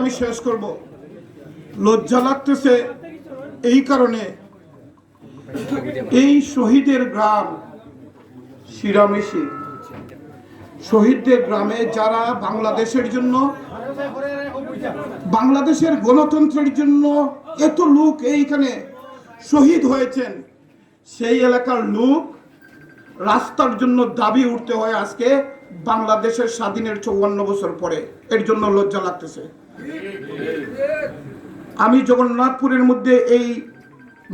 আমি শেষ করব। লজ্জা লাগতেছে এই কারণে। এই শহীদের গ্রাম শিরামেশি। শহীদদের গ্রামে যারা বাংলাদেশের জন্য, বাংলাদেশের গণতন্ত্রের জন্য এত লোক এইখানে শহীদ হয়েছেন, সেই এলাকার লোক রাস্তার জন্য দাবি উঠতে হয় আজকে বাংলাদেশের স্বাধীনের চৌয়ান্ন বছর পরে। এর জন্য লজ্জা লাগতেছে। আমি জগন্নাথপুরের মধ্যে এই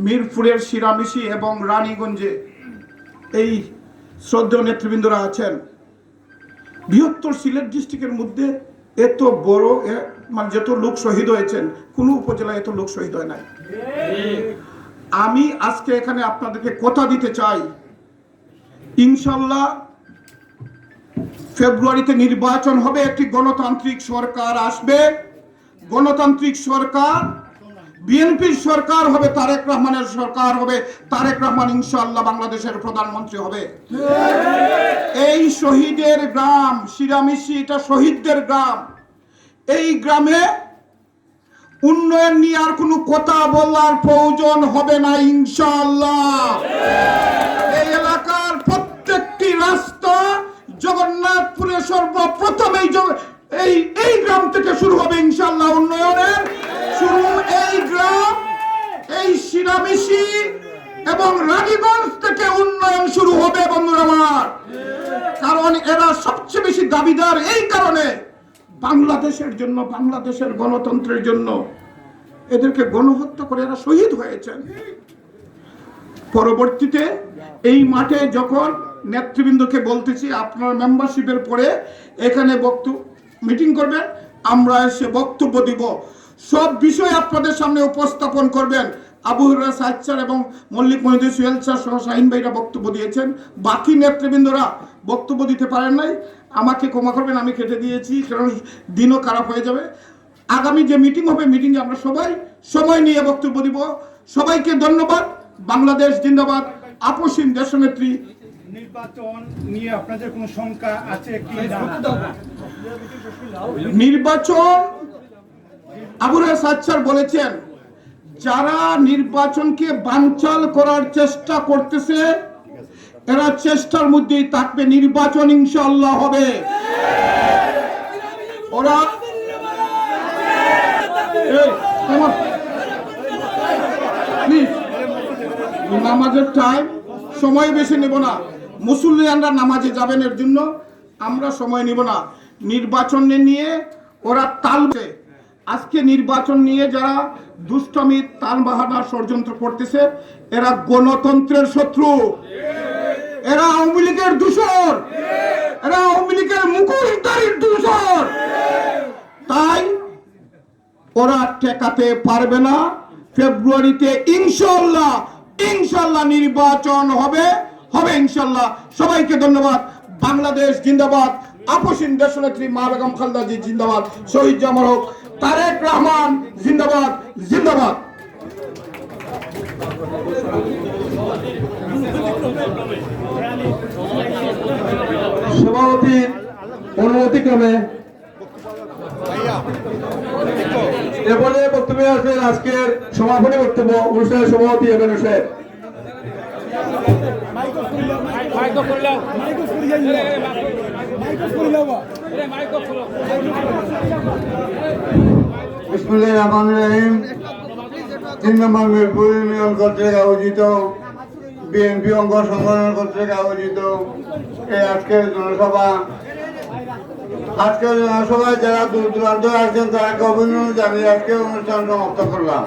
মিরপুরের শিরামিশি এবং রানীগঞ্জে এই শ্রদ্ধেয় নেতৃবৃন্দরা আছেন। বৃহত্তর সিলেট ডিস্ট্রিক্টের মধ্যে এত বড় মানে যত লোক শহীদ হয়েছেন, কোনো উপজেলায় এত লোক শহীদ হয় নাই। আমি আজকে এখানে আপনাদেরকে কথা দিতে চাই। ইনশাল্লাহ ফেব্রুয়ারিতে নির্বাচন হবে, একটি গণতান্ত্রিক সরকার আসবে। গণতান্ত্রিক সরকার, বিএনপির সরকার হবে, তারেক রহমানের সরকার হবে, তারেক রহমান ইনশাল্লাহ বাংলাদেশের প্রধানমন্ত্রী হবে। এই শহীদের গ্রাম, শিরামিশি, এটা শহীদদের গ্রাম। এই গ্রামে উন্নয়ন নিয়ে আর কোনো কথা বলার প্রয়োজন হবে না ইনশাআল্লাহ। গ্রাম থেকে শুরু হবে ইনশাল্লাহ উন্নয়নের। শুরু এই গ্রাম, এই শিরামিশি এবং রানীগঞ্জ থেকে উন্নয়ন শুরু হবে বন্ধুরা আমার। কারণ এরা সবচেয়ে বেশি দাবিদার এই কারণে বাংলাদেশের জন্য, বাংলাদেশের গণতন্ত্রের জন্য এদেরকে গণহত্যা করে এরা শহীদ হয়েছেন। পরবর্তীতে এই মাঠে যখন নেতৃবৃন্দকে বলতেছি, আপনার মেম্বারশিপের পরে এখানে বক্তব্য মিটিং করবেন আমরা এসে বক্তব্য দিব। সব বিষয় আপনাদের সামনে উপস্থাপন করবেন। আবু হুরা সাচ্চার এবং মল্লিক মহিদুল সুহেল স্যার সহ শাহিন ভাইরা বক্তব্য দিয়েছেন। বাকি নেতৃবৃন্দরা বক্তব্য দিতে পারেন নাই। আমাকে ক্ষমা করবেন আমি কেটে দিয়েছি কারণ দিনও খারাপ হয়ে যাবে। আগামী যে মিটিং হবে মিটিংয়ে আমরা সবাই সময় নিয়ে বক্তব্য দিব। সবাইকে ধন্যবাদ। বাংলাদেশ জিন্দাবাদ। আপসীন দেশনেত্রী। নির্বাচন নিয়ে আপনাদের কোনো শঙ্কা আছে কি? না নির্বাচন আবুল সাচ্চার বলেছেন, যারা নির্বাচনকে বানচাল করার চেষ্টা করতেছে, এরা চেষ্টার মধ্যেই থাকবে, নির্বাচন ইনশাআল্লাহ হবে। ওরা নামাজের টাইম সময় বেশি নেব না। মুসল্লিয়ানরা নামাজে যাবেন এর জন্য, আমরা সময় নিব না। নির্বাচন নিয়ে ওরা তালবে আজকে নির্বাচন নিয়ে যারা দুষ্টমি, তাল বাহানা ষড়যন্ত্র করতেছে, এরা গণতন্ত্রের শত্রু। এরা আওয়ামী লীগের দূষর এরা আওয়ামী লীগের মুখোশধারীর দূষর তাই ওরা টেকাতে পারবে না। ফেব্রুয়ারিতে ইনশাল্লাহ ইনশাল্লাহ নির্বাচন হবে হবে ইনশাল্লাহ সবাইকে ধন্যবাদ। বাংলাদেশ জিন্দাবাদ। আপসীন দেশনেত্রী মা বেগম খালদা জিন্দাবাদ, শহীদ জামার হোক, তারেক রহমান জিন্দাবাদ জিন্দাবাদ। সভাপতির অনুমতিক্রমে এরপরে বক্তব্য আছেন আজকের সমাপনী বক্তব্য, অনুষ্ঠানের সভাপতি এবেন হোসেন রহিম তিন নম্বর মিরপুর ইউনিয়ন কর্তৃক আয়োজিত বিএনপি অঙ্গ সংগঠন কর্তৃক আয়োজিত এই আজকের জনসভা। আজকের জনসভায় যারা দূর দূরান্ত আসছেন, তাদেরকে অভিনন্দন জানিয়ে আজকে অনুষ্ঠান সমাপ্ত করলাম।